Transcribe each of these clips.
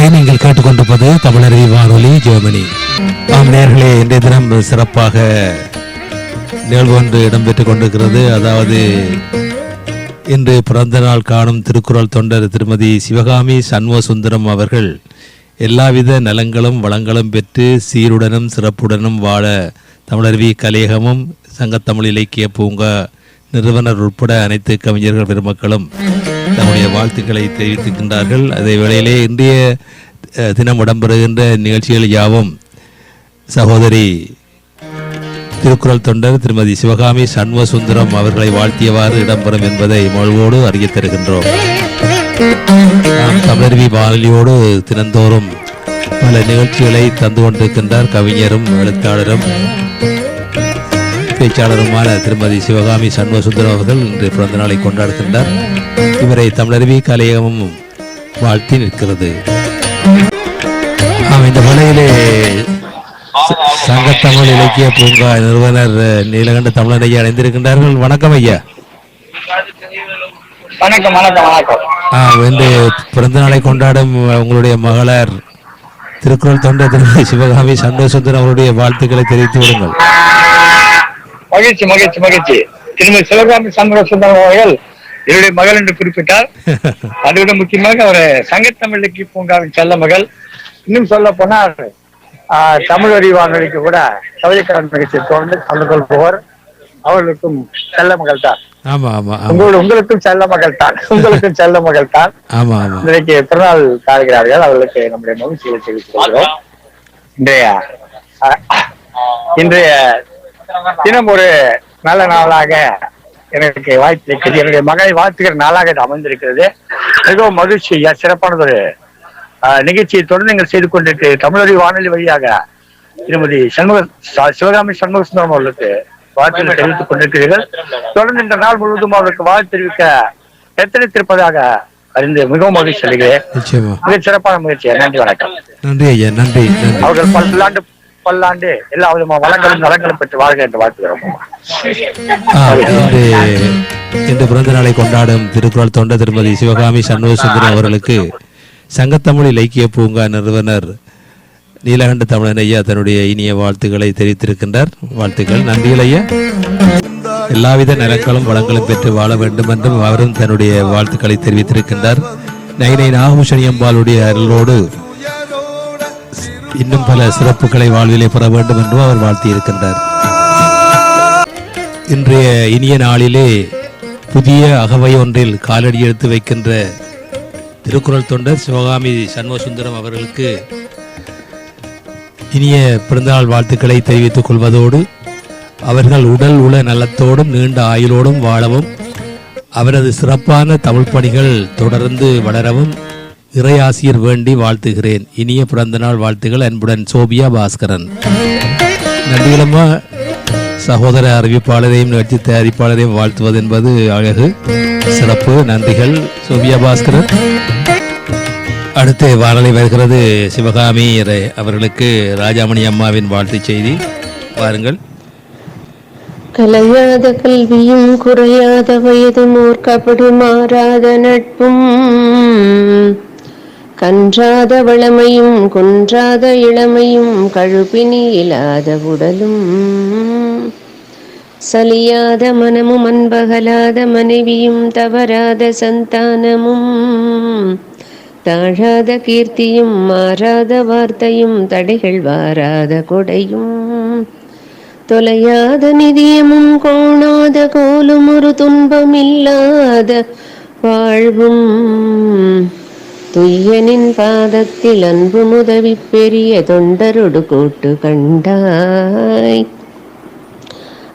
நேயர்களே நீங்கள் கேட்டுக்கொண்டிருப்பது தமிழருவி வானொலி ஜெர்மனி. ஆம் நேயர்களே இன்றைய தினம் சிறப்பாக நிகழ்வு ஒன்று இடம்பெற்றுக் கொண்டிருக்கிறது. அதாவது இன்று பிறந்த நாள் காணும் திருக்குறள் தொண்டர் திருமதி சிவகாமி சண்முக சுந்தரம் அவர்கள் எல்லாவித நலங்களும் வளங்களும் பெற்று சீருடனும் சிறப்புடனும் வாழ தமிழருவி கலையகமும் சங்கத்தமிழ் இலக்கிய பூங்கா நிறுவனர் உட்பட அனைத்து கவிஞர்கள் பெருமக்களும் தம்முடைய வாழ்த்துக்களை தெரிவித்துக்கின்றார்கள் அதே வேளையிலே இன்றைய தினம் இடம்பெறுகின்ற நிகழ்ச்சிகள் யாவும் சகோதரி திருக்குறள் தொண்டர் திருமதி சிவகாமி சண்முகசுந்தரம் அவர்களை வாழ்த்தியவாறு இடம்பெறும் என்பதை மொழிவோடு அறியத் தருகின்றோம். நாம் தமிழருவி வானொலியோடு தினந்தோறும் பல நிகழ்ச்சிகளை தந்து கொண்டிருக்கின்றார் கவிஞரும் எழுத்தாளரும். பேச்சாளருமான திருமதி சிவகாமி சண்முகசுந்தரம் அவர்கள் இன்று பிறந்த நாளை கொண்டாடுகின்றார். இவரை தமிழருவி கலையகமும் வாழ்த்தி நிற்கிறது. ஆம் இந்த ச- சங்கத்தமிழ் இலக்கிய பூங்கா நிறுவனர் நீலகண்ட தமிழன் ஐயா அடைந்திருக்கின்றார்கள் வணக்கம் ஐயா. வணக்கம் வணக்கம் இன்று பிறந்த நாளை கொண்டாடும் உங்களுடைய மகளார் திருக்குறள் தொண்டர் திருமதி சிவகாமி சண்முகசுந்தரம் அவருடைய வாழ்த்துக்களை தெரிவித்து விடுங்கள். மகிழ்ச்சி மகிழ்ச்சி மகிழ்ச்சி. திருமதி சிவகாமி சண்முக சுந்தரம் அவர்கள் என்னுடைய மகள் என்று குறிப்பிட்டார். அதோட முக்கியமாக அவர் சங்கத்தமிழ் இலக்கிய பூங்காவின் செல்ல மகள். இன்னும் சொல்ல போனால் தமிழ் வரி வானொலிக்கு கூட கவிதைக்காரன் நிகழ்ச்சியை தொடர்ந்து கலந்து கொள்பவர். அவர்களுக்கும் செல்ல மகள் தான். உங்களுக்கும் செல்ல மகள் தான். உங்களுக்கும் செல்ல மகள் தான். ஆமா ஆமா. இன்றைக்கு பிறநாள் காணுகிறார்கள். அவர்களுக்கு நம்முடைய மகிழ்ச்சியை தெரிவித்துக் கொள்கிறோம். இன்றைய இன்றைய தினம் ஒரு நல்ல நாளாக எனக்கு வாழ்த்திருக்கிறது என்னுடைய மகளை வாழ்த்துகிற நாளாக இது அமைந்திருக்கிறது. மிகவும் மகிழ்ச்சி ஐயா, சிறப்பானது ஒரு அஹ், நிகழ்ச்சியை தொடர்ந்து நீங்கள் செய்து கொண்டிருக்கிற தமிழறி வானொலி வழியாக திருமதி சண்முக சிவகாமி சண்முக சுந்தரம் அவர்களுக்கு வாழ்த்துக்களை தெரிவித்துக் கொண்டிருக்கிறீர்கள். தொடர்ந்து இந்த நாள் முழுவதும் அவருக்கு வாழ்த்து தெரிவிக்க எத்தனைத்திருப்பதாக அறிந்து மிகவும் மகிழ்ச்சி அடைகிறேன். நிச்சயமா. மிகச் சிறப்பான முயற்சி. நன்றி வணக்கம். நன்றி ஐயா நன்றி. அவர்கள் பல்லாண்டு பல்லாண்டு எல்லா விதமான வளங்களும் நலங்களும் பெற்று வாழ்க என்று வாழ்த்துகிறோம். இன்று பிறந்த நாளை கொண்டாடும் திருக்குறள் தொண்ட திருமதி சிவகாமி சண்முகசுந்தரம் அவர்களுக்கு சங்கத்தமிழ் இலக்கிய பூங்கா நிறுவனர் நீலகண்ட தமிழன் ஐயா தன்னுடைய இனிய வாழ்த்துக்களை தெரிவித்திருக்கின்றார். வாழ்த்துக்கள் நன்றிகள் ஐயா. எல்லாவித நலங்களும் வளங்களும் பெற்று வாழ வேண்டும் என்றும் அவரும் தன்னுடைய வாழ்த்துக்களை தெரிவித்திருக்கின்றார். நைனை நாகபூஷணி அம்பாளுடைய அருளோடு இன்னும் பல சிறப்புகளை வாழ்விலே பெற வேண்டும் என்றும் அவர் வாழ்த்தியிருக்கின்றார். இன்றைய இனிய நாளிலே புதிய அகவை ஒன்றில் காலடி எடுத்து வைக்கின்ற திருக்குறள் தொண்டர் சிவகாமி சண்முகசுந்தரம் அவர்களுக்கு இனிய பிறந்தநாள் வாழ்த்துக்களை தெரிவித்துக் கொள்வதோடு அவர்கள் உடல் உள நலத்தோடும் நீண்ட ஆயுளோடும் வாழவும் அவரது சிறப்பான தமிழ் பணிகள் தொடர்ந்து வளரவும் இறையாசியர் வேண்டி வாழ்த்துகிறேன். இனிய பிறந்தநாள் வாழ்த்துகள் அன்புடன் சோபியா பாஸ்கரன். நன்றிகளம்மா. சகோதர அறிவிப்பாளரையும் நிகழ்ச்சி தயாரிப்பாளரையும் வாழ்த்துவது என்பது அழகு சிறப்பு நன்றிகள் சோபியா பாஸ்கரன். அடுத்து வானொலி வருகிறது சிவகாமி அவர்களுக்கு ராஜாமணி அம்மாவின் வாழ்த்துச் செய்தி. பாருங்கள் கலையாத கல்வியும் குறையாத வயதும் ஓர் கபடு மாறாத நட்பும் கன்றாத வளமையும் குன்றாத இளமையும் கழுப்பினி இல்லாத உடலும். சலியாத மனமும் அன்பகலாத மனைவியும் தவறாத சந்தானமும். தாழாத கீர்த்தியும் மாறாத வார்த்தையும் தடைகள் வாராத கொடையும். தொலையாத நிதியமும் கோணாத கோலும் ஒரு துன்பம் இல்லாத வாழ்வும். துய்யனின் பாதத்தில் அன்பு முதவி பெரிய தொண்டரொடு கூட்டு கண்டாய்.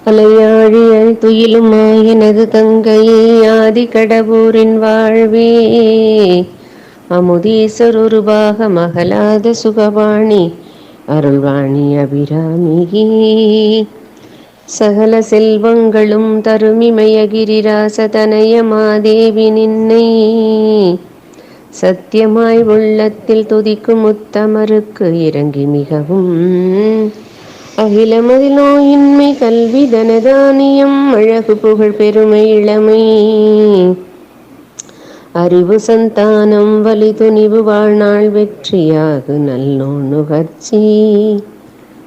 அலையாழியல் துயிலும் எனது தங்கையே ஆதி கடவுரின் வாழ்வே. அமுதீசர் ஒரு பாகம் அகலாத சுகவாணி அருள்வாணி அபிராமியே. சகல செல்வங்களும் தருமிமய கிரிராசதனய மாதேவி நின்னை. சத்தியமாய் உள்ளத்தில் துதிக்கும் உத்தமருக்கு இறங்கி மிகவும். அகிலமதி நோயின்மை கல்வி தனதானியம் அழகு புகழ் பெருமை இளமை. அறிவு சந்தானம் வலி துணிவு வாழ்நாள் வெற்றியாகு நல்லோன் நுகர்ச்சி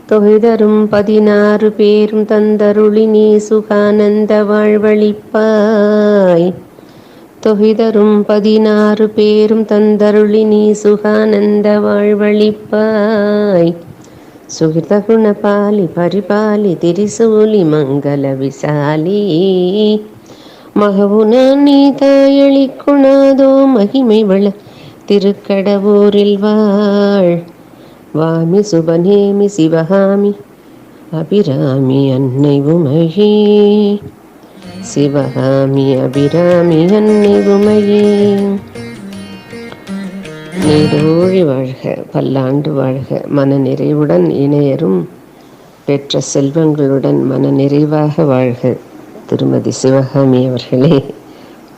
தொகை தரும் பதினாறு பேரும் தந்தருளி நீ சுகானந்த வாழ்வழிப்பாய். தொகிதரும் பதினாறு பேரும் தந்தருளி நீ சுகானந்த வாழ்வழிப்பாய். சுகிர்த குணபாலி பரிபாலி திரிசூலி மங்கள விசாலி. மகவுன நீ தாயளிக்குணாதோ மகிமை வள திருக்கடவூரில் வாழ். வாமி சுபநேமி சிவகாமி அபிராமி அன்னை உமகே சிவகாமி அபிராமி அன்னை உமையே. நீடோழி வாழ்க பல்லாண்டு வாழ்க மன நிறைவுடன் இணையரும் பெற்ற செல்வங்களுடன் மன நிறைவாக வாழ்க. திருமதி சிவகாமி அவர்களே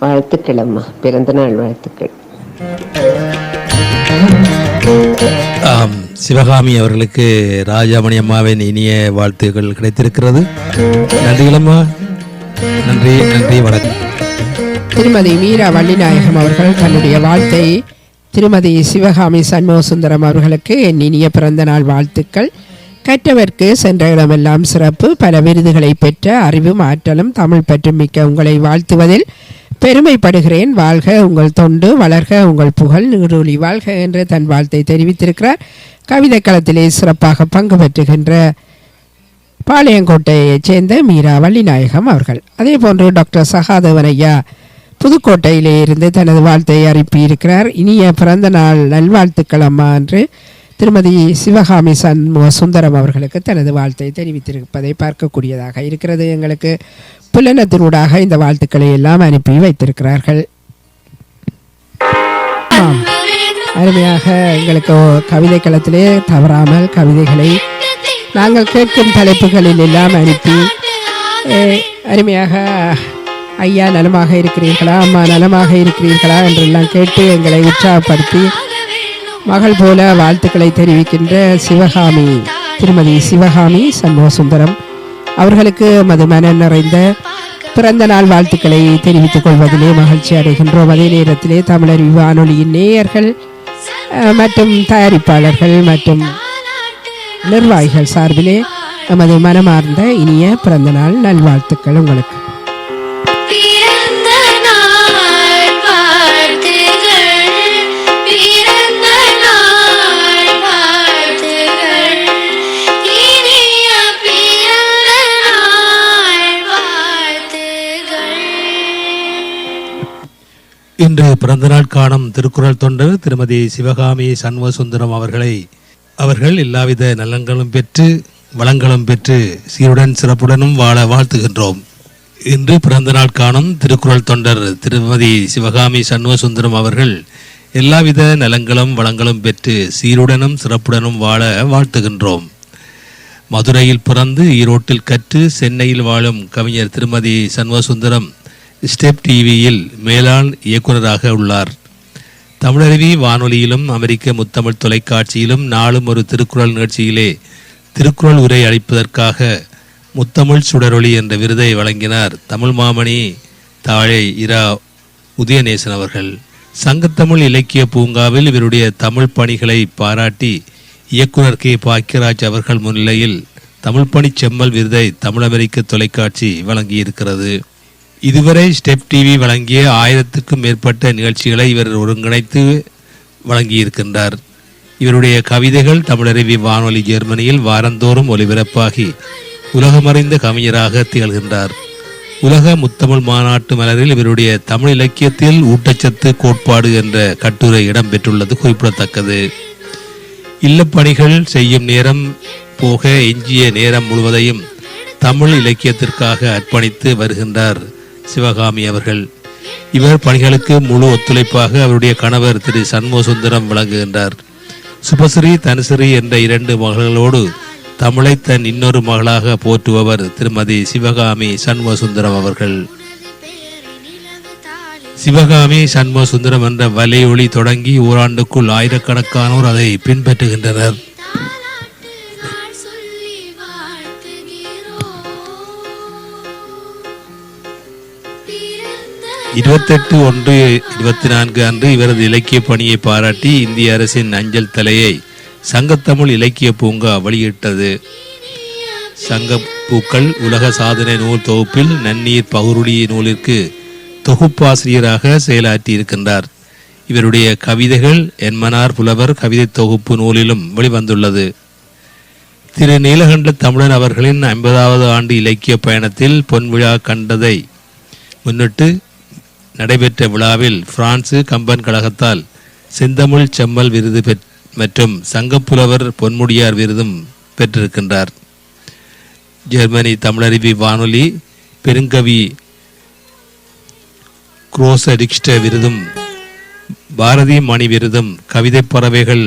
வாழ்த்துக்கள் அம்மா பிறந்தநாள் வாழ்த்துக்கள். ஆம் சிவகாமி அவர்களுக்கு ராஜாமணி அம்மாவின் இனிய வாழ்த்துக்கள் கிடைத்திருக்கிறது. நன்றிகளம்மா நன்றி நன்றி வணக்கம். திருமதி மீரா வள்ளிநாயகம் அவர்கள் தன்னுடைய வாழ்த்தை திருமதி சிவகாமி சண்முகசுந்தரம் அவர்களுக்கு என் இனிய பிறந்த நாள் வாழ்த்துக்கள். கற்றவர்க்கு சென்ற இடமெல்லாம் சிறப்பு. பல விருதுகளை பெற்ற அறிவும் ஆற்றலும் தமிழ் பற்றும் மிக்க உங்களை வாழ்த்துவதில் பெருமைப்படுகிறேன். வாழ்க உங்கள் தொண்டு வளர்க உங்கள் புகழ் நீடூழி வாழ்க என்று தன் வாழ்த்தை தெரிவித்திருக்கிறார். கவிதை களத்திலே சிறப்பாக பங்கு பெற்றுகின்ற பாளையங்கோட்டையைச் சேர்ந்த மீரா வள்ளிநாயகம் அவர்கள். அதே போன்று டாக்டர் சகாதேவன் ஐயா புதுக்கோட்டையிலே இருந்து தனது வாழ்த்தை அனுப்பியிருக்கிறார். இனிய பிறந்த நாள் நல்வாழ்த்துக்கள் அம்மா என்று திருமதி சிவகாமி சண்முக சுந்தரம் அவர்களுக்கு தனது வாழ்த்தை தெரிவித்திருப்பதை பார்க்கக்கூடியதாக இருக்கிறது. எங்களுக்கு புலனத்தினூடாக இந்த வாழ்த்துக்களை எல்லாம் அனுப்பி வைத்திருக்கிறார்கள். ஆம். அருமையாக எங்களுக்கு கவிதை களத்திலே தவறாமல் கவிதைகளை நாங்கள் கேட்கும் தலைப்புகளில் எல்லாம் அனுப்பி அருமையாக ஐயா நலமாக இருக்கிறீர்களா அம்மா நலமாக இருக்கிறீர்களா என்றெல்லாம் கேட்டு எங்களை உற்சாகப்படுத்தி மகள் போல வாழ்த்துக்களை தெரிவிக்கின்ற சிவகாமி திருமதி சிவகாமி சண்முகசுந்தரம் அவர்களுக்கு மது நிறைந்த பிறந்த நாள் வாழ்த்துக்களை தெரிவித்துக் கொள்வதிலே மகிழ்ச்சி அடைகின்றோம். அதே நேரத்திலே தமிழர் வானொலியின் நேயர்கள் மற்றும் தயாரிப்பாளர்கள் மற்றும் நிர்வாகிகள் சார்பிலே நமது மனமார்ந்த இனிய பிறந்த நாள் நல்வாழ்த்துக்கள் உங்களுக்கு இன்று பிறந்தநாள் காணும் திருக்குறள் தொண்டர் திருமதி சிவகாமி சண்முகசுந்தரம் அவர்களை அவர்கள் எல்லாவித நலன்களும் பெற்று வளங்களும் பெற்று சீருடன் சிறப்புடனும் வாழ வாழ்த்துகின்றோம். இன்று பிறந்த நாள் காணும் திருக்குறள் தொண்டர் திருமதி சிவகாமி சண்முகசுந்தரம் அவர்கள் எல்லாவித நலங்களும் வளங்களும் பெற்று சீருடனும் சிறப்புடனும் வாழ வாழ்த்துகின்றோம். மதுரையில் பிறந்து ஈரோட்டில் கற்று சென்னையில் வாழும் கவிஞர் திருமதி சண்முகசுந்தரம் ஸ்டெப் டிவியில் மேலாண் இயக்குனராக உள்ளார். தமிழருவி வானொலியிலும் அமெரிக்க முத்தமிழ் தொலைக்காட்சியிலும் நாளும் ஒரு திருக்குறள் நிகழ்ச்சியிலே திருக்குறள் உரை அளிப்பதற்காக முத்தமிழ் சுடரொளி என்ற விருதை வழங்கினார் தமிழ் மாமணி தாழை இரா உதயநேசன் அவர்கள். சங்கத்தமிழ் இலக்கிய பூங்காவில் இவருடைய தமிழ் பணிகளை பாராட்டி இயக்குனர் கே. பாக்கியராஜ் அவர்கள் முன்னிலையில் தமிழ் பணி செம்மல் விருதை தமிழ் அமெரிக்க தொலைக்காட்சி வழங்கியிருக்கிறது. இதுவரை ஸ்டெப் டிவி வழங்கிய ஆயிரத்துக்கும் மேற்பட்ட நிகழ்ச்சிகளை இவர் ஒருங்கிணைத்து வழங்கியிருக்கின்றார். இவருடைய கவிதைகள் தமிழருவி வானொலி ஜெர்மனியில் வாரந்தோறும் ஒலிபரப்பாகி உலகமறிந்த கவிஞராக திகழ்கின்றார். உலக முத்தமிழ் மாநாட்டு மலரில் இவருடைய தமிழ் இலக்கியத்தில் ஊட்டச்சத்து கோட்பாடு என்ற கட்டுரை இடம்பெற்றுள்ளது குறிப்பிடத்தக்கது. இல்லப்பணிகள் செய்யும் நேரம் போக எஞ்சிய நேரம் முழுவதையும் தமிழ் இலக்கியத்திற்காக அர்ப்பணித்து வருகின்றார். சிவகாமி அவர்கள். இவர் பணிகளுக்கு முழு ஒத்துழைப்பாக அவருடைய கணவர் திரு சண்முகசுந்தரம் விளங்குகின்றார். சுபஸ்ரீ தனுஸ்ரீ என்ற இரண்டு மகள்களோடு தமிழை தன் இன்னொரு மகளாக போற்றுபவர் திருமதி சிவகாமி சண்முகசுந்தரம் அவர்கள். சிவகாமி சண்முகசுந்தரம் என்ற வலையொளி தொடங்கி ஓராண்டுக்குள் ஆயிரக்கணக்கானோர் அதை பின்பற்றுகின்றனர். இருபத்தெட்டு ஒன்று இருபத்தி நான்கு அன்று இவரது இலக்கிய பணியை பாராட்டி இந்திய அரசின் அஞ்சல் தலையை சங்கத்தமிழ் இலக்கிய பூங்கா வெளியிட்டது. சங்க பூக்கள் உலக சாதனை நூல் தொகுப்பில் நன்னீர் பகுருடி நூலிற்கு தொகுப்பாசிரியராக செயலாற்றி இருக்கின்றார் இவருடைய கவிதைகள் என்மனார் புலவர் கவிதை தொகுப்பு நூலிலும் வெளிவந்துள்ளது. திரு நீலகண்ட தமிழன் அவர்களின் ஐம்பதாவது ஆண்டு இலக்கிய பயணத்தில் பொன்விழா கண்டதை முன்னிட்டு நடைபெற்ற விழாவில் பிரான்சு கம்பன் கழகத்தால் செந்தமிழ் செம்மல் விருது பெற் மற்றும் சங்கப்புலவர் பொன்முடியார் விருதும் பெற்றிருக்கின்றார். ஜெர்மனி தமிழருவி வானொலி பெருங்கவி குரோசடிக்ஸ்ட விருதும் பாரதி மணி விருதும் கவிதை பறவைகள்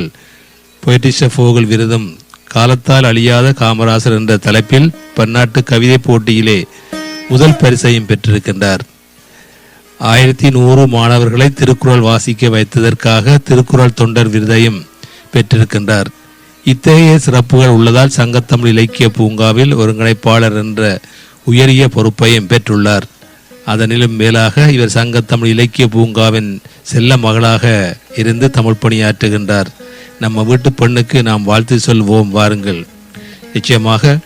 பொய்டிஷ போகல் விருதும் காலத்தால் அழியாத காமராசர் என்ற தலைப்பில் பன்னாட்டு கவிதை போட்டியிலே முதல் பரிசையும் பெற்றிருக்கின்றார். ஆயிரத்தி நூறு மாணவர்களை திருக்குறள் வாசிக்க வைத்ததற்காக திருக்குறள் தொண்டர் விருதையும் பெற்றிருக்கின்றார். இத்தகைய சிறப்புகள் உள்ளதால் சங்கத்தமிழ் இலக்கிய பூங்காவில் ஒருங்கிணைப்பாளர் என்ற உயரிய பொறுப்பையும் பெற்றுள்ளார். அதனிலும் மேலாக இவர் சங்கத்தமிழ் இலக்கிய பூங்காவின் செல்ல மகளாக இருந்து தமிழ் பணியாற்றுகின்றார். நம்ம வீட்டு பெண்ணுக்கு நாம் வாழ்த்து சொல்வோம் வாருங்கள். நிச்சயமாக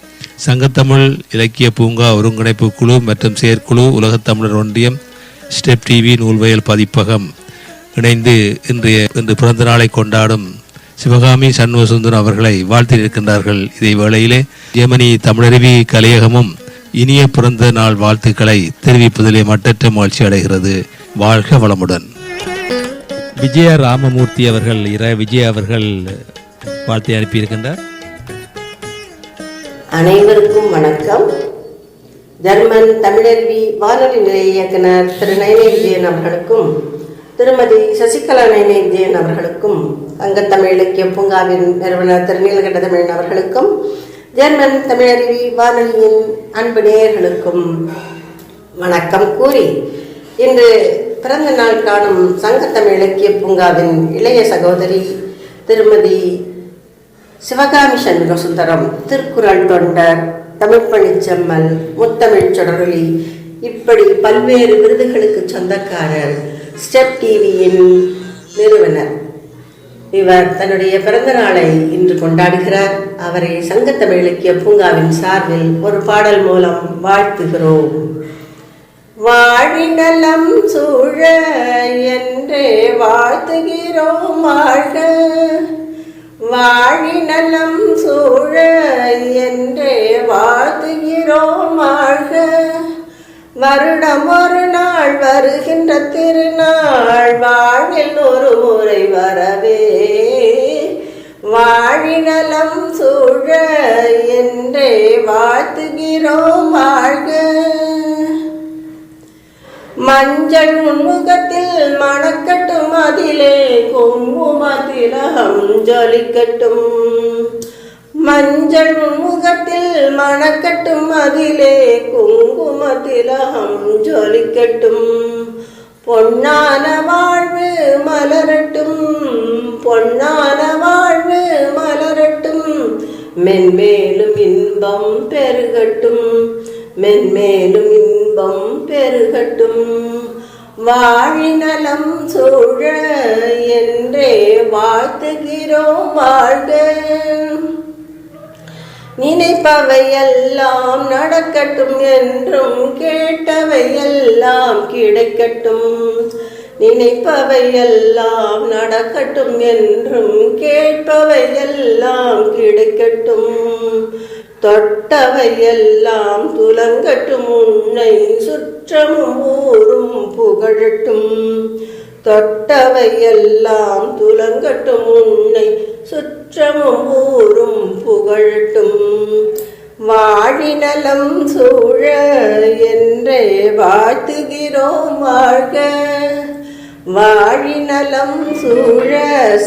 சங்கத்தமிழ் இலக்கிய பூங்கா ஒருங்கிணைப்பு குழு மற்றும் செயற்குழு உலகத்தமிழர் ஒன்றியம் ஸ்டெப் டிவி நூல்வயல் பதிப்பகம் இணைந்து இன்றைய இன்று பிறந்த நாளை கொண்டாடும் சிவகாமி சண்முகசுந்தரம் அவர்களை வாழ்த்தியிருக்கின்றார்கள் இதே வேளையிலே ஜெர்மனி தமிழருவி கலையகமும் இனிய பிறந்த நாள் வாழ்த்துக்களை தெரிவிப்பதிலே மட்டற்ற மகிழ்ச்சி அடைகிறது. வாழ்க வளமுடன். விஜய ராமமூர்த்தி அவர்கள் இர விஜய் அவர்கள் வாழ்த்தை அனுப்பியிருக்கின்றார். அனைவருக்கும் வணக்கம். ஜெர்மன் தமிழருவி வானொலி நிலைய இயக்குனர் திரு நயனே விஜயன் அவர்களுக்கும் திருமதி சசிகலா நயனே விஜயன் அவர்களுக்கும் அங்கத்தமிழ் இலக்கிய பூங்காவின் நிறுவனர் திரு நீலகண்ட தமிழன் அவர்களுக்கும் ஜெர்மன் தமிழருவி வானொலியின் அன்பு நேயர்களுக்கும் வணக்கம் கூறி இன்று பிறந்த நாள் காணும் சங்கத்தமிழ் இலக்கிய பூங்காவின் இளைய சகோதரி திருமதி சிவகாமி சண்முக சுந்தரம் திருக்குறள் தொண்டர் தமிழ் பணிச்செம்மல் முத்தமிழ் சுடரொலி இப்படி பல்வேறு விருதுகளுக்கு சொந்தக்காரர் ஸ்டெப் டிவியின் நிறுவனர். இவர் தன்னுடைய பிறந்த நாளை இன்று கொண்டாடுகிறார். அவரை சங்கத்தமிழ் இலக்கிய பூங்காவின் சார்பில் ஒரு பாடல் மூலம் வாழ்த்துகிறோம். வாழிநலம் சூழ என்றே வாழ்த்துகிறோம் வாழ்க. வாழிநலம் சூழ என்றே வாழ்த்துகிறோம் வாழ்க. வருடம் ஒரு நாள் வருகின்ற திருநாள் வாழ்வில் ஒரு முறை வரவே. வாழிநலம் சூழ என்றே வாழ்த்துகிறோம் வாழ்க. മഞ്ഞൾ മുഖത്തിൽ മണക്കട്ടും അതിലെ കൊമ്പുമതിലഹം ജ്വലിക്കട്ടും. മഞ്ചൾ മുഖത്തിൽ മണക്കട്ടും അതിലെ കുങ്കുമത്തിലഹം ജ്വലിക്കട്ടും. പൊന്നാന വാഴ്വ് മലരട്ടും പൊന്നാന വാഴ്വ് മലരട്ടും. മെന്മേലും ഇൻപം പെരുകട്ടും മെന്മേലും இன்பம் பெருகட்டும். வாழிநலம் சூழ என்றே வாழ்த்துகிறோம் வாழ்க. நினைப்பவையெல்லாம் நடக்கட்டும் என்றும் கேட்டவையெல்லாம் கிடைக்கட்டும். நினைப்பவையெல்லாம் நடக்கட்டும் என்றும் கேட்பவையெல்லாம் கிடைக்கட்டும். தொட்டவையெல்லாம் துலங்கட்டும். உன்னை சுற்றமும் ஊரும் புகழட்டும். தொட்டவையெல்லாம் துலங்கட்டும். உன்னை சுற்றமும் ஊரும் புகழட்டும். வாழிநலம் சூழ என்றே வாழ்த்துகிறோம் வாழ்க. வாழிநலம் சூழ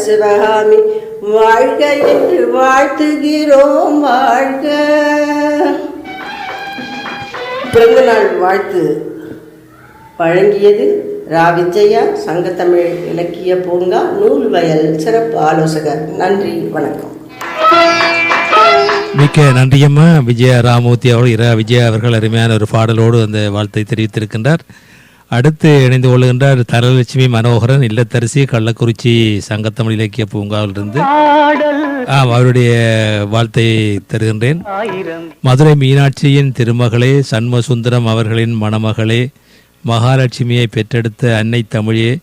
சிவகாமி வாழ்க என்று வாழ்த்துகிறோம் வாழ்க. பிறந்தநாள் வாழ்த்து வழங்கியது ரா விஜயா சங்கத்தமிழ் இலக்கிய பூங்கா நூல் வயல் சிறப்பு ஆலோசகர். நன்றி வணக்கம். மிக்க நன்றியம்மா. விஜயா ராமூர்த்தி அவர்கள் இரா விஜயா அவர்கள் அருமையான ஒரு பாடலோடு அந்த வாழ்த்தை தெரிவித்திருக்கின்றார். அடுத்து இணைந்து கொள்கின்றார் தனலட்சுமி மனோகரன் இல்லத்தரசி கள்ளக்குறிச்சி சங்கத்தமிழ் இலக்கிய பூங்காவிலிருந்து. ஆம் அவருடைய வாழ்த்தை தருகின்றேன். மதுரை மீனாட்சியின் திருமகளே சண்முகசுந்தரம் அவர்களின் மணமகளே மகாலட்சுமியை பெற்றெடுத்த அன்னை தமிழே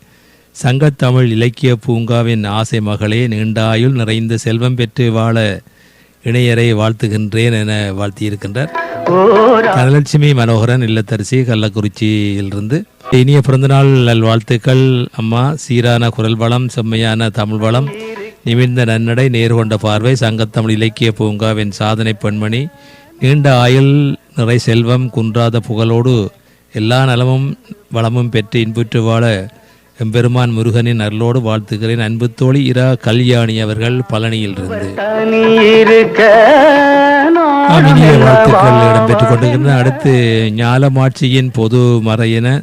சங்கத்தமிழ் இலக்கிய பூங்காவின் ஆசை மகளே நீண்டாயுள் நிறைந்த செல்வம் பெற்று வாழ இணையரை வாழ்த்துகின்றேன் என வாழ்த்தியிருக்கின்றார். தனலட்சுமி மனோகரன் இல்லத்தரசி கள்ளக்குறிச்சியிலிருந்து. இனிய பிறந்தநாள் நல்வாழ்த்துக்கள். அம்மா சீரான குரல் வளம் செம்மையான தமிழ் வளம். நிமிர்ந்த நன்னடை நேர்கொண்ட பார்வை சங்கத்தமிழ் இலக்கிய பூங்காவின் சாதனை பெண்மணி. நீண்ட ஆயுள் நிறை செல்வம் குன்றாத புகழோடு எல்லா நலமும் வளமும் பெற்று இன்புற்று வாழ எம்பெருமான் முருகனின் அருளோடு வாழ்த்துகிறேன். அன்பு தோழி இரா கல்யாணி அவர்கள் பழனியிலிருந்து. ஆம், இனிய வாழ்த்துக்கள் இடம்பெற்றுக் கொண்டிருக்கின்றன. அடுத்து ஞாலமாட்சியின் பொது மறையின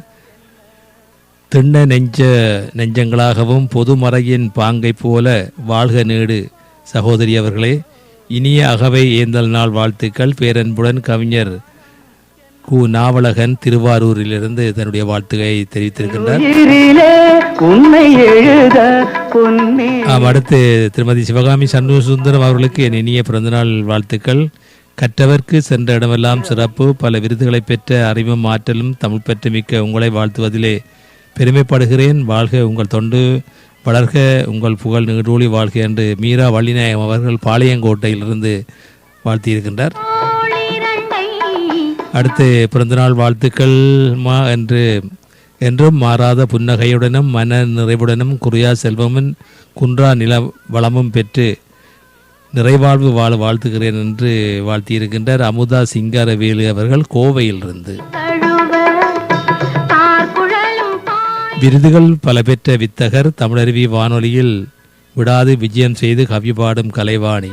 திண்ண நெஞ்ச நெஞ்சங்களாகவும் பொது மறையின் பாங்கை போல வாழ்க நீடு சகோதரி அவர்களே. இனிய அகவை ஏந்தல் நாள் வாழ்த்துக்கள். பேரன்புடன் கவிஞர் கு. நாவலகன் திருவாரூரிலிருந்து தன்னுடைய வாழ்த்துக்களை தெரிவித்திருக்கின்றார். அடுத்து திருமதி சிவகாமி சண்முக சுந்தரம் அவர்களுக்கு என் இனிய பிறந்தநாள் வாழ்த்துக்கள். கற்றவர்க்கு சென்ற இடமெல்லாம் சிறப்பு. பல விருதுகளை பெற்ற அறிவும் ஆற்றலும் தமிழ் பெற்று மிக்க உங்களை வாழ்த்துவதிலே பெருமைப்படுகிறேன். வாழ்க உங்கள் தொண்டு வளர்க உங்கள் புகழ் நீடூழி வாழ்க என்று மீரா வள்ளிநாயகம் அவர்கள் பாளையங்கோட்டையிலிருந்து வாழ்த்தியிருக்கின்றார். அடுத்து பிறந்தநாள் வாழ்த்துக்கள் மா என்று என்றும் மாறாத புன்னகையுடனும் மன நிறைவுடனும் குறியா செல்வமும் குன்றா நில வளமும் பெற்று நிறைவாழ்வு வாழ வாழ்த்துகிறேன் என்று வாழ்த்தியிருக்கின்றார் அமுதா சிங்காரவேலு அவர்கள் கோவையிலிருந்து. விருதுகள் பல பெற்ற வித்தகர் தமிழருவி வானொலியில் விடாது விஜயம் செய்து கவி பாடும் கலைவாணி.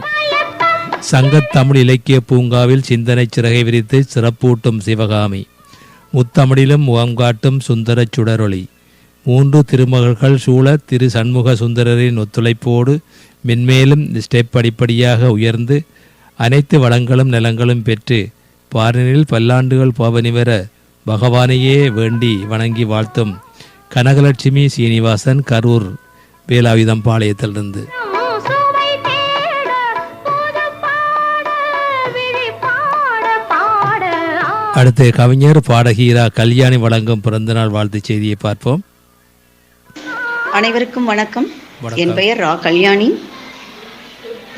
சங்கத் தமிழ் இலக்கிய பூங்காவில் சிந்தனை சிறகை விரித்து சிறப்பூட்டும் சிவகாமி. முத்தமிழிலும் முகம் காட்டும் சுந்தரச் சுடரொளி. மூன்று திருமகள்கள் சூழ திரு சண்முக சுந்தரரின் ஒத்துழைப்போடு மென்மேலும் ஸ்டெப் படிப்படியாக உயர்ந்து அனைத்து வளங்களும் நிலங்களும் பெற்று பாரினில் பல்லாண்டுகள் பவனி வர பகவானையே வேண்டி வணங்கி வாழ்த்தும் கனகலட்சுமி சீனிவாசன் கரூர் வேலாயுதம் பாளையத்திலிருந்து. அடுத்து கவிஞர் பாடகீரா கல்யாணி வழங்கும் பிறந்தநாள் வாழ்த்துச் செய்தியை பார்ப்போம். அனைவருக்கும் வணக்கம். என் பெயர் ரா கல்யாணி.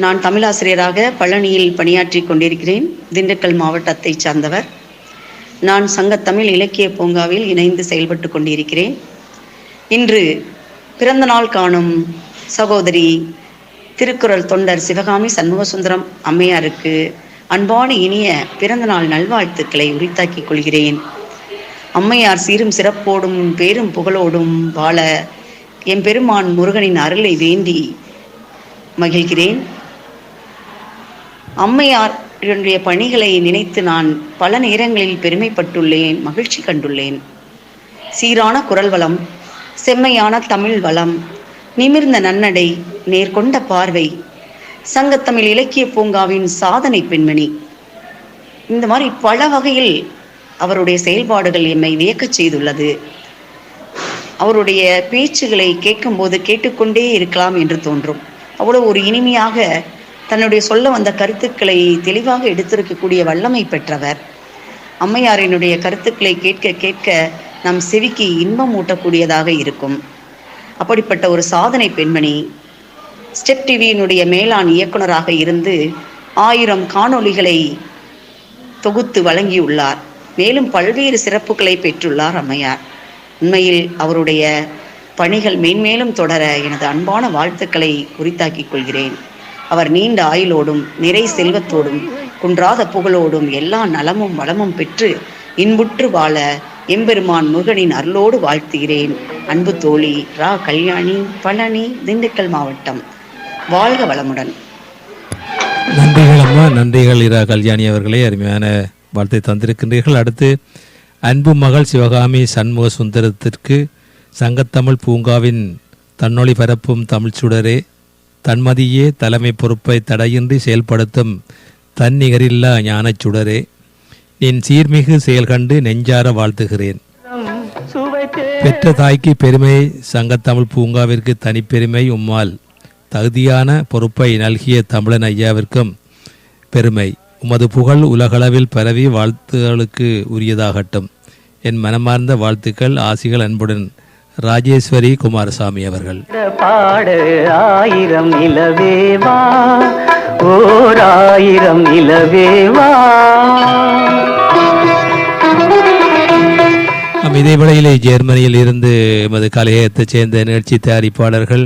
நான் தமிழாசிரியராக பழனியில் பணியாற்றி கொண்டிருக்கிறேன். திண்டுக்கல் மாவட்டத்தை சார்ந்தவர். நான் சங்கத்தமிழ் இலக்கிய பூங்காவில் இணைந்து செயல்பட்டு கொண்டிருக்கிறேன். இன்று பிறந்த நாள் காணும் சகோதரி திருக்குறள் தொண்டர் சிவகாமி சண்முகசுந்தரம் அம்மையாருக்கு அன்பான இனிய பிறந்தநாள் நல்வாழ்த்துக்களை உரித்தாக்கிக் கொள்கிறேன். அம்மையார் சீரும் சிறப்போடும் பேரும் புகழோடும் வாழ எம்பெருமான் முருகனின் அருளை வேண்டி மகிழ்கிறேன். அம்மையார் என்னுடைய பணிகளை நினைத்து நான் பல நேரங்களில் பெருமைப்பட்டுள்ளேன் மகிழ்ச்சி கண்டுள்ளேன். சீரான குரல் வளம் செம்மையான தமிழ் வளம் நிமிர்ந்த நன்னடை நேர்கொண்ட பார்வை சங்கத்தமிழ் இலக்கிய பூங்காவின் சாதனை பெண்மணி. இந்த மாதிரி பல வகையில் அவருடைய செயல்பாடுகள் என்னை வியக்கச் செய்துள்ளது. அவருடைய பேச்சுகளை கேட்கும்போது கேட்டுக்கொண்டே இருக்கலாம் என்று தோன்றும். அவ்வளோ ஒரு இனிமையாக தன்னுடைய சொல்ல வந்த கருத்துக்களை தெளிவாக எடுத்திருக்கக்கூடிய வல்லமை பெற்றவர். அம்மையாரினுடைய கருத்துக்களை கேட்க கேட்க நம் செவிக்கு இன்பம் ஊட்டக்கூடியதாக இருக்கும். அப்படிப்பட்ட ஒரு சாதனை பெண்மணி ஸ்டெப் டிவியினுடைய மேலாண் இயக்குனராக இருந்து ஆயிரம் காணொளிகளை தொகுத்து வழங்கியுள்ளார். மேலும் பல்வேறு சிறப்புகளை பெற்றுள்ளார் அம்மையார். உண்மையில் அவருடைய பணிகள் மேன்மேலும் தொடர எனது அன்பான வாழ்த்துக்களை உரித்தாக்கிக் கொள்கிறேன். அவர் நீண்ட ஆயுளோடும் நிறை செல்வத்தோடும் குன்றாத புகழோடும் எல்லா நலமும் வளமும் பெற்று இன்புற்று வாழ எம்பெருமான் முருகனின் அருளோடு வாழ்த்துகிறேன். அன்பு தோழி ரா. கல்யாணி பழனி திண்டுக்கல் மாவட்டம். வாழ்க வளமுடன். நன்றிகள் அம்மா நன்றிகள் இரா. கல்யாணி அவர்களே அருமையான வாழ்த்தை தந்திருக்கின்றீர்கள். அடுத்து அன்பு மகள் சிவகாமி சண்முக சுந்தரத்திற்கு சங்கத்தமிழ் பூங்காவின் தன்னொளி பரப்பும் தமிழ்ச்சுடரே தன்மதியே தலைமை பொறுப்பை தடையின்றி செயல்படுத்தும் தன்னிகரில்லா ஞானச் சுடரே. நின் சீர்மிகு செயல் கண்டு நெஞ்சார வாழ்த்துகிறேன். பெற்ற தாய்க்கு பெருமை சங்கத்தமிழ் பூங்காவிற்கு தனிப்பெருமை உம்மால். தகுதியான பொறுப்பை நல்கிய தமிழன் ஐயாவிற்கும் பெருமை. உமது புகழ் உலகளவில் பரவி வாழ்த்துகளுக்கு உரியதாகட்டும். என் மனமார்ந்த வாழ்த்துக்கள் ஆசிகள் அன்புடன் ராஜேஸ்வரி குமாரசாமி அவர்கள். பாடு ஆயிரம் நிலவேவா ஓர் ஆயிரம் நிலவேவா ஆம், இதே வேளையிலே ஜெர்மனியில் இருந்து எமது கலையகத்தைச் சேர்ந்த நிகழ்ச்சி தயாரிப்பாளர்கள்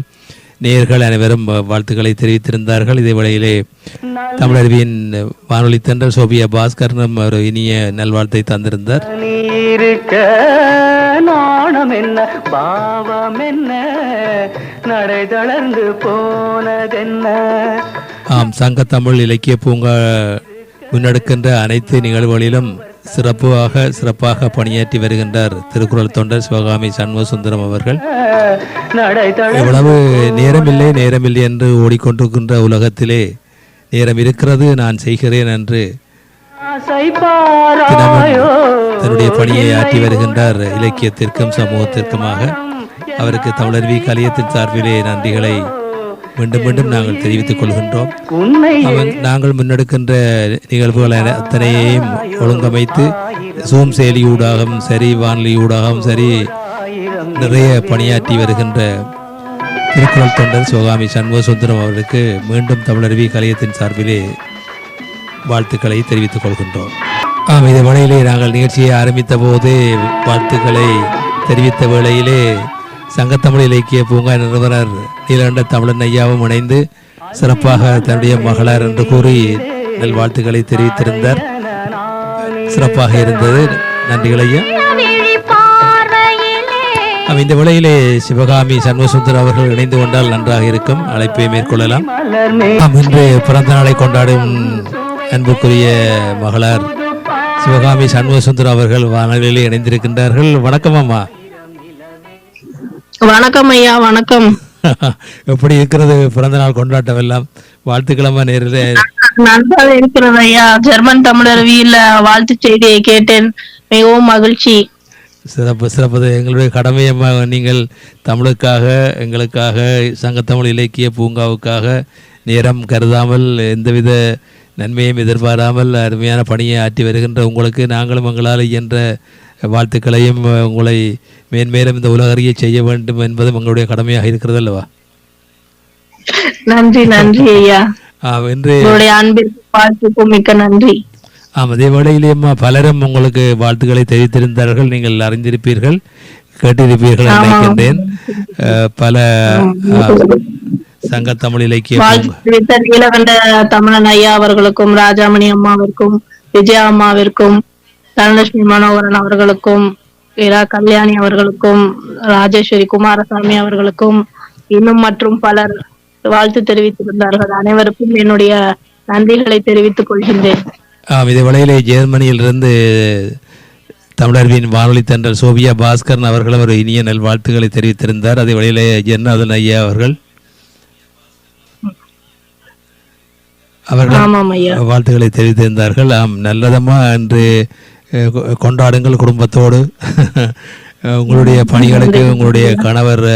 நேயர்கள் அனைவரும் வாழ்த்துக்களை தெரிவித்திருந்தார்கள். இதே வேளையிலே தமிழருவியின் வானொலி தண்டர் சோபியா பாஸ்கரனும் ஒரு இனிய நல்வாழ்த்தை தந்திருந்தார். நாணம் என்ன பாவம் என்ன நடை தளர்ந்து போனதென்ன? ஆம் சங்க தமிழ் இலக்கிய பூங்கா முன்னெடுக்கின்ற அனைத்து நிகழ்வுகளிலும் சிறப்பாக சிறப்பாக பணியாற்றி வருகின்றார் திருக்குறள் தொண்டர் சிவகாமி சண்முக சுந்தரம் அவர்கள். எவ்வளவு நேரமில்லை நேரமில்லை என்று ஓடிக்கொண்டிருக்கின்ற உலகத்திலே நேரம் இருக்கிறது நான் செய்கிறேன் என்று தன்னுடைய பணியை ஆற்றி வருகின்றார் இலக்கியத்திற்கும் சமூகத்திற்குமாக. அவருக்கு தமிழர்வி கலியத்தின் சார்பிலே நன்றிகளை மீண்டும் மீண்டும் நாங்கள் தெரிவித்துக் கொள்கின்றோம். அவன் நாங்கள் முன்னெடுக்கின்ற நிகழ்வுகள் அத்தனையையும் ஒழுங்கமைத்து ஜூம் செயலியூடாகவும் சரி வானொலியூடாகவும் சரி நிறைய பணியாற்றி வருகின்ற திருக்குறள் தொண்டர் சிவகாமி சண்முக சுந்தரம் அவர்களுக்கு மீண்டும் தமிழருவி கலையத்தின் சார்பிலே வாழ்த்துக்களை தெரிவித்துக் கொள்கின்றோம். ஆம் இந்த வேளையிலே நாங்கள் நிகழ்ச்சியை ஆரம்பித்த போது வாழ்த்துக்களை தெரிவித்த வேளையிலே சங்கத்தமிழ் இலக்கிய பூங்கா நிறுவனர் நீலகண்ட தமிழன் ஐயாவும் இணைந்து சிறப்பாக தன்னுடைய மகளார் என்று கூறி நல்வாழ்த்துக்களை தெரிவித்திருந்தார். சிறப்பாக இருந்தது. நன்றிகள் இந்த விலையிலே சிவகாமி சண்முகசுந்தர் அவர்கள் இணைந்து கொண்டால் நன்றாக இருக்கும். அழைப்பை மேற்கொள்ளலாம். நாம் இன்று பிறந்த நாளை கொண்டாடும் அன்புக்குரிய மகளார் சிவகாமி சண்முகசுந்தர் அவர்கள் வானொலியில் இணைந்திருக்கின்றார்கள். வணக்கம் அம்மா. வணக்கம் ஐயா வணக்கம். எப்படி இருக்கிறது? பிறந்த நாள் கொண்டாட்டம் எல்லாம் வாழ்த்துக்கிழமை நேரில். நன்றாக இருக்கிறது ஐயா. ஜெர்மன் தமிழருவியில் வாழ்த்து செய்தியை கேட்டேன். மிகவும் மகிழ்ச்சி. சிறப்பு சிறப்பு. எங்களுடைய கடமையம்மா நீங்கள் தமிழுக்காக எங்களுக்காக சங்கத்தமிழ் இலக்கிய பூங்காவுக்காக நேரம் கருதாமல் எந்தவித நன்மையும் எதிர்பாராமல் அருமையான பணியை ஆற்றி வருகின்ற உங்களுக்கு நாங்களும் எங்களால் இயன்ற வாழ்த்துக்களையும் உங்களை மேன்மேலும் இந்த உலகறிய செய்ய வேண்டும் என்பதும் எங்களுடைய கடமையாக இருக்கிறது அல்லவா? நன்றி நன்றி ஐயா. உங்களுடைய அன்பிற்கு வாழ்த்துக்கும் மிக்க நன்றி. ஆம் அதே வேளையிலேயம்மா பலரும் உங்களுக்கு வாழ்த்துக்களை தெரிவித்திருந்தார்கள். நீங்கள் அறிந்திருப்பீர்கள் கேட்டிருப்பீர்கள் நினைக்கின்றேன். பல சங்க தமிழ் இலக்கிய வாழ்த்து பூங்கா- தெரிவித்த நீலகண்ட தமிழன் ஐயா அவர்களுக்கும் ராஜாமணி அம்மாவிற்கும் விஜயா அம்மாவிற்கும் தனலட்சுமி மனோகரன் அவர்களுக்கும் இரா கல்யாணி அவர்களுக்கும் ராஜேஸ்வரி குமாரசாமி அவர்களுக்கும் இன்னும் மற்றும் பலர் வாழ்த்து தெரிவித்திருந்தார்கள். அனைவருக்கும் என்னுடைய நன்றிகளை தெரிவித்துக் கொள்கின்றேன். இதே வேளையிலே ஜெர்மனியிலிருந்து தமிழர்வின் வானொலி தண்டர் சோபியா பாஸ்கரன் அவர்களும் ஒரு இனிய நல்வாழ்த்துக்களை தெரிவித்திருந்தார். அதே வேளையிலே ஜெர்நாதன் ஐயா அவர்கள். அவர்கள் வாழ்த்துக்களை தெரிவித்திருந்தார்கள். ஆம் நல்லதம்மா என்று கொண்டாடுங்கள் குடும்பத்தோடு. உங்களுடைய பணிகளுக்கு உங்களுடைய கணவர்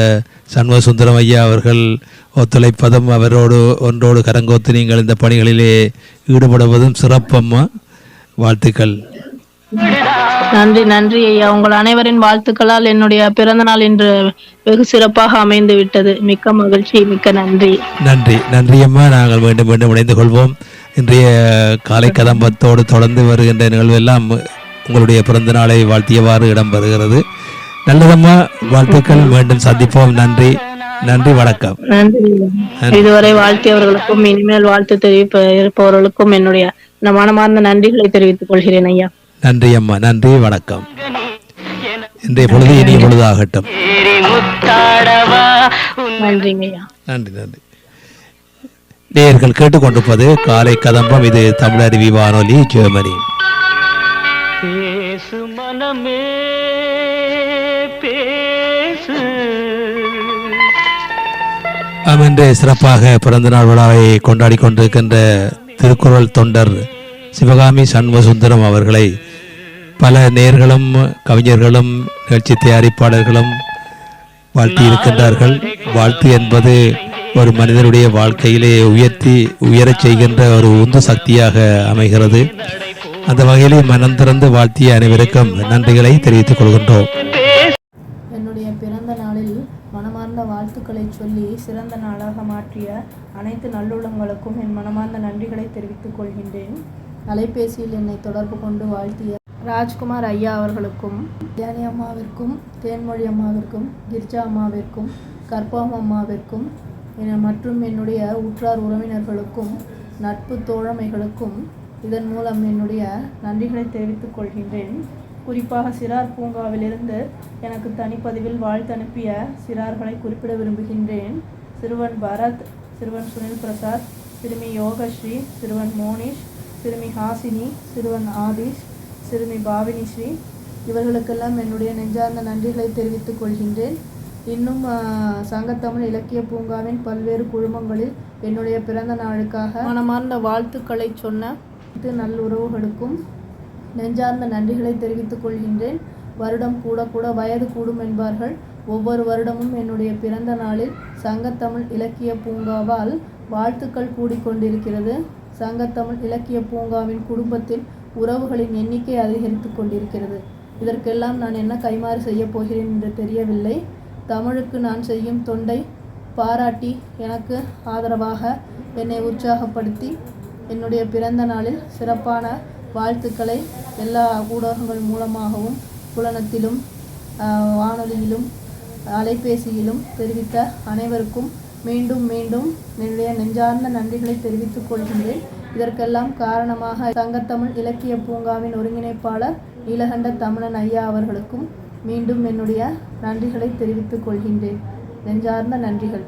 சண்முக சுந்தரம் ஐயா அவர்கள் ஒத்துழைப்பதும் அவரோடு ஒன்றோடு கரங்கோத்து நீங்கள் இந்த பணிகளிலே ஈடுபடுவதும் சிறப்பம்மா. வாழ்த்துக்கள். நன்றி நன்றி ஐயா. உங்கள் அனைவரின் வாழ்த்துக்களால் என்னுடைய பிறந்த நாள் இன்று வெகு சிறப்பாக அமைந்து விட்டது. மிக்க மகிழ்ச்சி மிக்க நன்றி. நன்றி நன்றி அம்மா. நாங்கள் மீண்டும் மீண்டும் இணைந்து கொள்வோம். இன்றைய காலை கதம்பத்தோடு தொடர்ந்து வருகின்ற நிகழ்வெல்லாம் உங்களுடைய பிறந்த நாளை வாழ்த்தியவாறு இடம்பெறுகிறது நல்லதம்மா வாழ்த்துக்கள். மீண்டும் சந்திப்போம். நன்றி. நன்றி வணக்கம். இதுவரை வாழ்த்தியவர்களுக்கும் இனிமேல் வாழ்த்து தெரிவிப்ப இருப்பவர்களுக்கும் என்னுடைய மனமார்ந்த நன்றிகளை தெரிவித்துக் கொள்கிறேன் ஐயா. நன்றி அம்மா. நன்றி வணக்கம். இன்றைய பொழுது இனிய பொழுதாகட்டும். நன்றிங்க ஐயா. நன்றி நன்றி. நேயர்கள் கேட்டுக்கொண்டிருப்பது காலை கதம்பம். இது தமிழருவி வானொலி ஜெர்மனி. பேசு மனமே பேசு. ஆம் சிறப்பாக பிறந்தநாள் விழாவை கொண்டாடி கொண்டிருக்கின்ற திருக்குறள் தொண்டர் சிவகாமி சண்முகசுந்தரம் அவர்களை பல நேர்களும் கவிஞர்களும் நிகழ்ச்சி தயாரிப்பாளர்களும் வாழ்த்தி இருக்கின்றார்கள் வாழ்த்து என்பது ஒரு மனிதனுடைய வாழ்க்கையிலே உயர்த்தி உயரச் செய்கின்ற ஒரு உந்து சக்தியாக அமைகிறது. அந்த வகையிலே மனம் திறந்து வாழ்த்திய அனைவருக்கும் நன்றிகளை தெரிவித்துக் கொள்கின்றோம். என்னுடைய பிறந்த நாளில் மனமார்ந்த வாழ்த்துக்களை சொல்லி சிறந்த நாளாக மாற்றிய அனைத்து நல்லுள்ளங்களுக்கும் என் மனமார்ந்த நன்றிகளை தெரிவித்துக் கொள்கின்றேன். அலைபேசியில் என்னை தொடர்பு கொண்டு வாழ்த்திய ராஜ்குமார் ஐயா அவர்களுக்கும் தியானி அம்மாவிற்கும் தேன்மொழி அம்மாவிற்கும் கிர்ஜா அம்மாவிற்கும் கற்பகம் அம்மாவிற்கும் என- மற்றும் என்னுடைய உற்றார் உறவினர்களுக்கும் நட்பு தோழமைகளுக்கும் இதன் மூலம் என்னுடைய நன்றிகளை தெரிவித்துக் கொள்கின்றேன். குறிப்பாக சிறார் பூங்காவிலிருந்து எனக்கு தனிப்பதிவில் வாழ்த்து அனுப்பிய சிறார்களை குறிப்பிட விரும்புகின்றேன். சிறுவன் பரத் சிறுவன் சுனில் பிரசாத் சிறுமி யோகஸ்ரீ சிறுவன் மோனிஷ் சிறுமி ஹாசினி சிறுவன் ஆதிஷ் சிறுமி பாவினி ஸ்ரீ இவர்களுக்கெல்லாம் என்னுடைய நெஞ்சார்ந்த நன்றிகளை தெரிவித்துக் கொள்கின்றேன். இன்னும் சங்கத்தமிழ் இலக்கிய பூங்காவின் பல்வேறு குழுமங்களில் என்னுடைய பிறந்த நாளுக்காக மனமார்ந்த வாழ்த்துக்களை சொன்ன அனைத்து நல்லுறவுகளுக்கும் நெஞ்சார்ந்த நன்றிகளை தெரிவித்துக் கொள்கின்றேன். வருடம் கூட கூட வயது கூடும் என்பார்கள். ஒவ்வொரு வருடமும் என்னுடைய பிறந்த நாளில் சங்கத்தமிழ் இலக்கிய பூங்காவால் வாழ்த்துக்கள் கூடிக்கொண்டிருக்கிறது. சங்கத்தமிழ் இலக்கிய பூங்காவின் குடும்பத்தில் உறவுகளின் எண்ணிக்கை அதிகரித்து கொண்டிருக்கிறது. இதற்கெல்லாம் நான் என்ன கைமாறு செய்யப் போகிறேன் என்று தெரியவில்லை. தமிழுக்கு நான் செய்யும் தொண்டை பாராட்டி எனக்கு ஆதரவாக என்னை உற்சாகப்படுத்தி என்னுடைய பிறந்த நாளில் சிறப்பான வாழ்த்துக்களை எல்லா ஊடகங்கள் மூலமாகவும் புலனத்திலும் வானொலியிலும் அலைபேசியிலும் தெரிவித்த அனைவருக்கும் மீண்டும் மீண்டும் என்னுடைய நெஞ்சார்ந்த நன்றிகளை தெரிவித்துக் கொள்கின்றேன். இதற்கெல்லாம் காரணமாக சங்கத்தமிழ் இலக்கிய பூங்காவின் ஒருங்கிணைப்பாளர் நீலகண்ட தமிழன் ஐயா அவர்களுக்கும் மீண்டும் என்னுடைய நன்றிகளை தெரிவித்துக் கொள்கின்றேன். நெஞ்சார்ந்த நன்றிகள்.